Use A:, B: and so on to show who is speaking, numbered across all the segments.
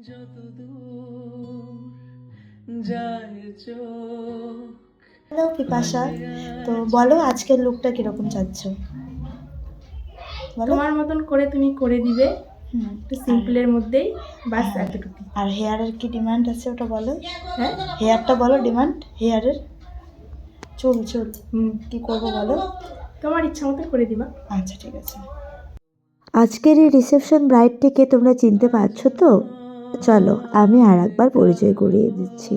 A: যত দূর যায় চোখ।
B: হ্যালো পিপাসা তো বলো আজকের লুকটা কীরকম চাচ্ছ? বলো।
C: তোমার মতন করে তুমি করে দিবে।
B: হুম,
C: একটু সিম্পলের মধ্যেই বাস এতটুকু
B: আর হেয়ারের কি ডিমান্ড আছে ওটা বলো?
C: হ্যাঁ?
B: হেয়ারটা বলো ডিমান্ড হেয়ারের চুল চুল কি করব বলো?
C: তোমার ইচ্ছা মতো করে দিবা।
B: আচ্ছা ঠিক আছে।
D: আজকের এই রিসেপশন ব্রাইডটিকে তোমরা চিনতে পারছ তো? চলো, আমি আর একবার পরিচয় করিয়ে দিচ্ছি।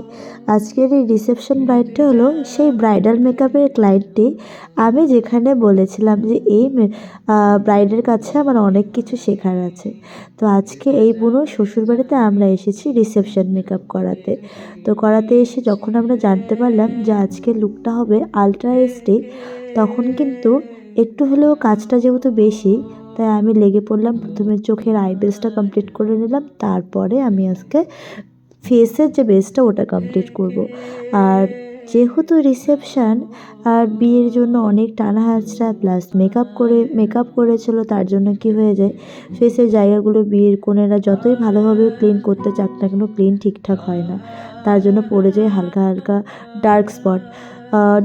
D: আজকের এই রিসেপশন ব্রাইডটা হলো সেই ব্রাইডাল মেকআপের ক্লায়েন্টটি আমি যেখানে বলেছিলাম যে এই ব্রাইডের কাছে আমার অনেক কিছু শেখার আছে। তো আজকে এই বুনো শ্বশুরবাড়িতে আমরা এসেছি রিসেপশন মেকআপ করাতে। তো করাতে এসে যখন আমরা জানতে পারলাম যে আজকের লুকটা হবে আলট্রা এসডি তখন কিন্তু একটু হলেও কাজটা যেহেতু বেশি তাই আমি লেগে পড়লাম। প্রথমে চোখের আই বেসটা কমপ্লিট করে নিলাম। তারপরে আমি আজকে ফেসের যে বেসটা ওটা কমপ্লিট করব। আর যেহেতু রিসেপশান আর বিয়ের জন্য অনেক টানা হাজরা প্লাস মেকআপ করে মেকআপ করেছিল, তার জন্য কি হয়ে যায়? ফেসের জায়গাগুলো বিয়ের কোণেরা যতই ভালোভাবে ক্লিন করতে চাক না কেন ক্লিন ঠিকঠাক হয় না। তার জন্য পড়ে যায় হালকা হালকা ডার্ক স্পট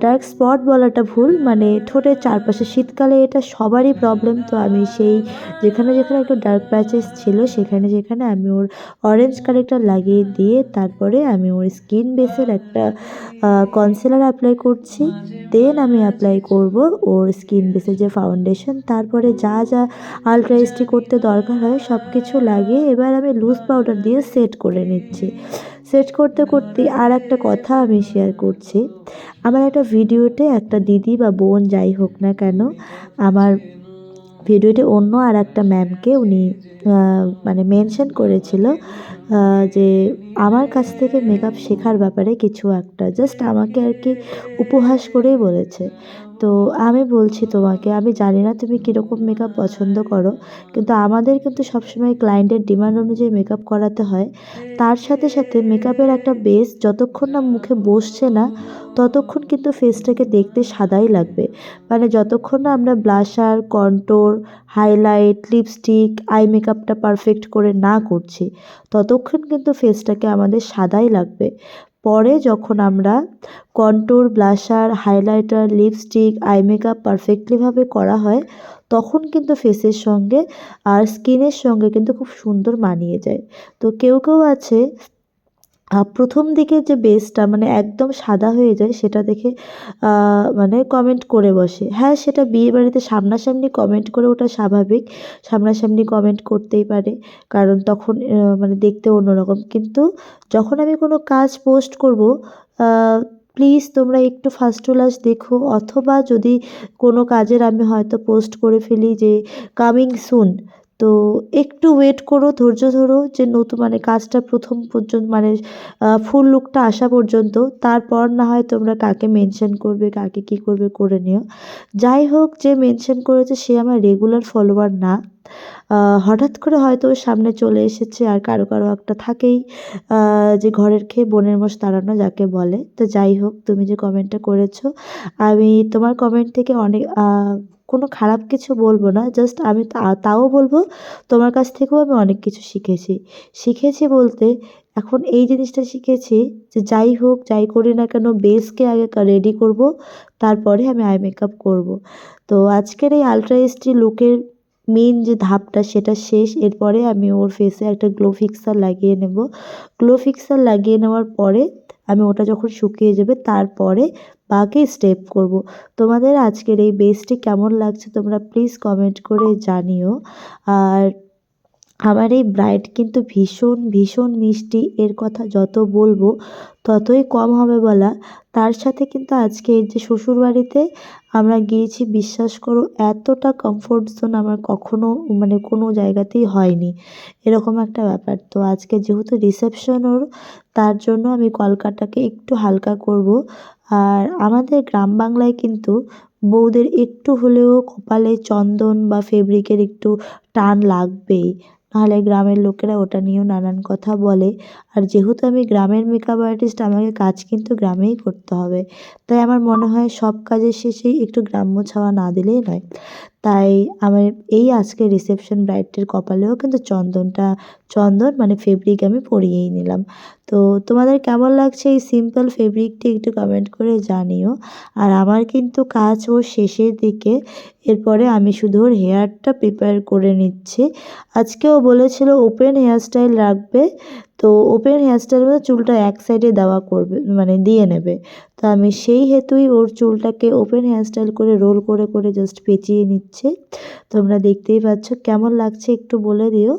D: ডার্ক স্পট বলাটা ভুল মানে ঠোঁটের চারপাশে শীতকালে এটা সবারই প্রবলেম তো আমি সেই যেখানে যেখানে একটু ডার্ক প্যাচেস ছিল, সেখানে যেখানে আমি ওর অরেঞ্জ কালারটা লাগিয়ে দিয়ে তারপরে আমি ওর স্কিন বেসের একটা কনসিলার অ্যাপ্লাই করছি। দেন আমি অ্যাপ্লাই করব ওর স্কিন বেসের যে ফাউন্ডেশন তারপরে যা যা আলট্রা এসটি করতে দরকার হয় সব কিছু লাগিয়ে এবার আমি লুজ পাউডার দিয়ে সেট করে নিচ্ছি। সেট করতে করতে আর একটা কথা আমি শেয়ার করছি। আমার একটা ভিডিওতে একটা দিদি বা বোন যাই হোক না কেন, আমার ভিডিওতে অন্য আর একটা ম্যামকে উনি মানে মেনশন করেছিল যে আমার কাছ থেকে মেকআপ শেখার ব্যাপারে কিছু একটা জাস্ট আমাকে আর কি উপহাস করেই বলেছে। তো আমি বলছি তোমাকে, আমি জানি না তুমি কীরকম মেকআপ পছন্দ করো, কিন্তু আমাদের কিন্তু সবসময় ক্লায়েন্টের ডিমান্ড অনুযায়ী মেকআপ করাতে হয়। তার সাথে সাথে মেকআপের একটা বেস যতক্ষণ না মুখে বসছে না, ততক্ষণ কিন্তু ফেসটাকে দেখতে সাদাই লাগবে। মানে যতক্ষণ না আমরা blusher contour highlight lipstick eye মেকআপটা পারফেক্ট করে না করছি, ততক্ষণ কিন্তু ফেসটাকে আমাদের সাদাই লাগবে। পরে যখন আমরা contour, blusher, highlighter, lipstick, eye makeup পারফেক্টলিভাবে করা হয়, তখন কিন্তু ফেসের সঙ্গে আর স্কিনের সঙ্গে কিন্তু খুব সুন্দর মানিয়ে যায়। তো কেউ কেউ আছে প্রথম দিকে যে বেসটা মানে একদম সাদা হয়ে যায়, সেটা দেখে মানে কমেন্ট করে বসে। হ্যাঁ সেটা বিয়ে বাড়িতে সামনাসামনি কমেন্ট করে ওটা স্বাভাবিক। সামনাসামনি কমেন্ট করতেই পারে, কারণ তখন মানে দেখতে অন্যরকম। কিন্তু যখন আমি কোনো কাজ পোস্ট করব প্লিজ তোমরা একটু ফার্স্ট টু লাস্ট দেখো, অথবা যদি কোনো কাজের আমি হয়তো পোস্ট করে ফেলি যে কামিং সুন তো একটু ওয়েট করো, ধৈর্য ধরো যে নতুন মানে কাজটা প্রথম পর্যন্ত মানে ফুল লুকটা আসা পর্যন্ত। তারপর না হয় তোমরা কাকে মেনশন করবে, কাকে কি করবে করে নিও। যাই হোক, যে মেনশন করেছে সে আমার রেগুলার ফলোয়ার না। হঠাৎ করে হয়তো সামনে চলে এসেছে আর কারও কারও একটা থাকেই। যে ঘরের খেয়ে বনের মোষ তাড়ানো যাকে বলে। তো যাই হোক, তুমি যে কমেন্টটা করেছ, আমি তোমার কমেন্ট থেকে অনেক কোনো খারাপ কিছু বলব না জাস্ট আমি তাও বলব তোমার কাছ থেকেও আমি অনেক কিছু শিখেছি। শিখেছি বলতে এখন এই জিনিসটা শিখেছি যে যাই হোক, যাই করি না কেন বেসকে আগে রেডি করব, তারপরে আমি আই মেকআপ করব। তো আজকের এই আলট্রা এসটি লুকের মেন যে ধাপটা সেটা শেষ, এরপরে আমি ওর ফেসে একটা গ্লো ফিক্সার লাগিয়ে নেব। গ্লো ফিক্সার লাগিয়ে নেওয়ার পরে আমি ওটা যখন শুকিয়ে যাবে তারপরে বাকি স্টেপ করব। তোমাদের আজকের এই বেসটি কেমন লাগছে তোমরা প্লিজ কমেন্ট করে জানিও। আর আমার এই ব্রাইড কিন্তু ভীষণ ভীষণ মিষ্টি। এর কথা যত বলব, ততই কম হবে বলা। তার সাথে কিন্তু আজকে এই যে শ্বশুরবাড়িতে আমরা গিয়েছি, বিশ্বাস করো, এতটা কমফোর্ট জোন আমার কখনো মানে কোনো জায়গাতেই হয়নি। এরকম একটা ব্যাপার। তো আজকে যেহেতু রিসেপশন ওর, তার জন্য আমি কলকাতাকে একটু হালকা করব। আর আমাদের গ্রাম বাংলায় কিন্তু বউদের একটু হলেও কপালে চন্দন বা ফেব্রিকের একটু টান লাগবেই। নাহলে গ্রামের লোকেরা ওটা নিয়েও নানান কথা বলে। আর যেহেতু আমি গ্রামের মেকআপ আর্টিস্ট আমাকে কাজ কিন্তু গ্রামেই করতে হবে। তাই আমার মনে হয় সব কাজের শেষেই একটু গ্রাম্য ছাওয়া না দিলেই নয়। তাই আমার এই আজকে রিসেপশন ব্রাইডটির কপালেও কিন্তু চন্দনটা, চন্দন মানে ফেব্রিক আমি পরিয়েই নিলাম। তো তোমাদের কেমন লাগছে এই সিম্পল ফেব্রিকটি একটু কমেন্ট করে জানিও। আর আমার কিন্তু কাজ ও শেষের দিকে, এরপরে আমি শুধু ওর হেয়ারটা প্রিপেয়ার করে নিচ্ছি। আজকে ও বলেছিল ওপেন হেয়ারস্টাইল রাখবে তো ওপেন হেয়ারস্টাইল বলতে চুলটা এক সাইডে দেওয়া করবে মানে দিয়ে নেবে। তো আমি সেই হেতুই ওর চুলটাকে ওপেন হেয়ার স্টাইল করে রোল করে করে জাস্ট পেঁচিয়ে নিচ্ছে। তোমরা দেখতেই পাচ্ছ কেমন লাগছে একটু বলে দিও।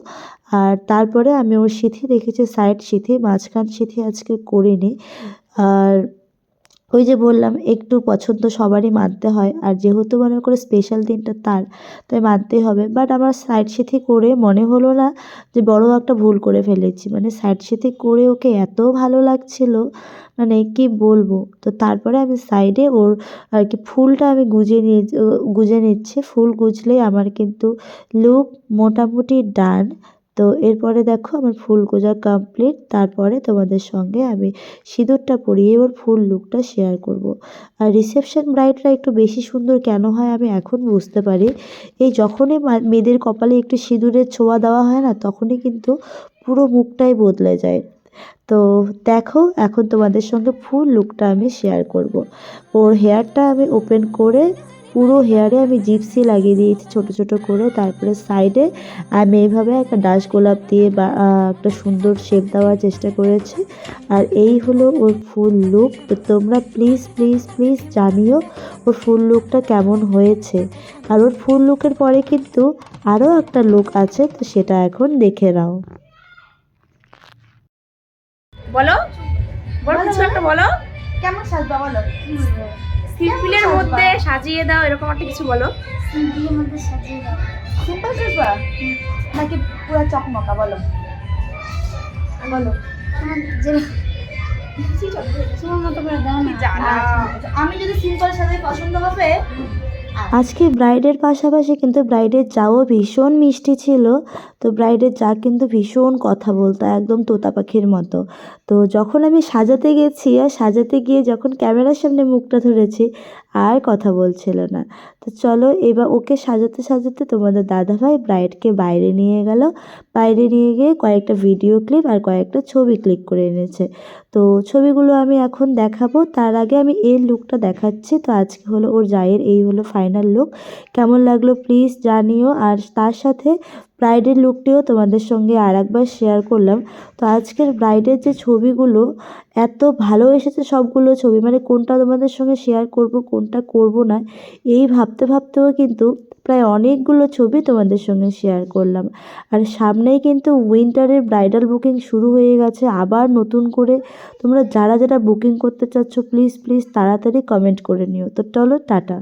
D: আর তারপরে আমি ওর সিথি দেখেছি সাইড সিথি, মাঝখান সিথি আজকে করিনি। আর ওই যে বললাম, একটু পছন্দ সবারই মানতে হয়। আর যেহেতু মনে করে স্পেশাল দিনটা তার, তাই মানতেই হবে। বাট আমার সাইড সিথি করে মনে হলো না যে বড় একটা ভুল করে ফেলেছি। মানে সাইড সিথি করে ওকে এত ভালো লাগছিল মানে কি বলব? তো তারপরে আমি সাইডে ওর আর কি ফুলটা আমি গুজে নিয়ে, গুজে নিচ্ছি। ফুল গুজলেই আমার কিন্তু লুক মোটামুটি ডান তো এরপরে দেখো আমার ফুল গোজা কমপ্লিট তারপরে তোমাদের সঙ্গে আমি সিঁদুরটা পরিয়ে ওর ফুল লুকটা শেয়ার করব। আর রিসেপশন ব্রাইডরা একটু বেশি সুন্দর কেন হয় আমি এখন বুঝতে পারি এই যখনই মেয়েদের কপালে একটু সিঁদুরের ছোঁয়া দেওয়া হয় না, তখনই কিন্তু পুরো মুখটাই বদলে যায় তো দেখো এখন তোমাদের সঙ্গে ফুল লুকটা আমি শেয়ার করব। ওর হেয়ারটা আমি ওপেন করে পুরো হেয়ারে আমি জিপসি লাগিয়ে দিয়েছি ছোট ছোট করে তারপরে সাইডে আমি এইভাবে একটা ডাস গোলাপ দিয়ে বা একটা সুন্দর শেপ দেওয়ার চেষ্টা করেছি। আর এই হলো ওর ফুল লুক। তো তোমরা প্লিজ প্লিজ প্লিজ জানিও ওর ফুল লুকটা কেমন হয়েছে। আর ওর ফুল লুকের পরে কিন্তু আরও একটা লুক আছে তো সেটা এখন দেখে নাও।
C: বলো? বলো। বলো।
B: কেমন সাজবা বলো?
C: সিম্পলের মধ্যে সাজিয়ে দাও এরকম একটা কিছু বলো।
B: সিম্পলের মধ্যে সাজিয়ে দাও।
E: সিম্পল সাজবা? নাকি পুরো চকমকা বলো। বলো।
B: যে
E: আমি যদি সিম্পল সাজাই পছন্দ হবে
D: আজকে ব্রাইডের পাশাপাশি কিন্তু ব্রাইডের যাও ভীষণ মিষ্টি ছিল। তো ব্রাইডের যা কিন্তু ভীষণ কথা বলতো, একদম তোতা পাখির মতো। তো যখন আমি সাজাতে গেছি আর সাজাতে গিয়ে যখন ক্যামেরার সামনে মুখটা ধরেছি আর কথা বলছিল না। তো চলো এবার ওকে সাজাতে সাজাতে তোমাদের দাদাভাই ব্রাইডকে বাইরে নিয়ে গেল। বাইরে নিয়ে গিয়ে কয়েকটা ভিডিও ক্লিপ আর কয়েকটা ছবি ক্লিক করে এনেছে। তো ছবিগুলো আমি এখন দেখাবো। তার আগে আমি এর লুকটা দেখাচ্ছি। তো আজকে হলো ওর জায়ের, এই হলো ফাইনাল লুক কেমন লাগল প্লিজ জানিও। আর তার সাথে ব্রাইডের লুকটিও তোমাদের সঙ্গে আর একবার শেয়ার করলাম। তো আজকের ব্রাইডের যে ছবিগুলো, এত ভালো এসেছে সবগুলো ছবি। মানে কোনটা তোমাদের সঙ্গে শেয়ার করব, কোনটা করব না, এই ভাবতে ভাবতেও কিন্তু প্রায় অনেকগুলো ছবি তোমাদের সঙ্গে শেয়ার করলাম। আর সামনেই কিন্তু উইন্টারের ব্রাইডাল বুকিং শুরু হয়ে গেছে। আবার নতুন করে তোমরা যারা যারা বুকিং করতে চাচ্ছ প্লিজ প্লিজ তাড়াতাড়ি কমেন্ট করে নিও। তো চলো, টাটা।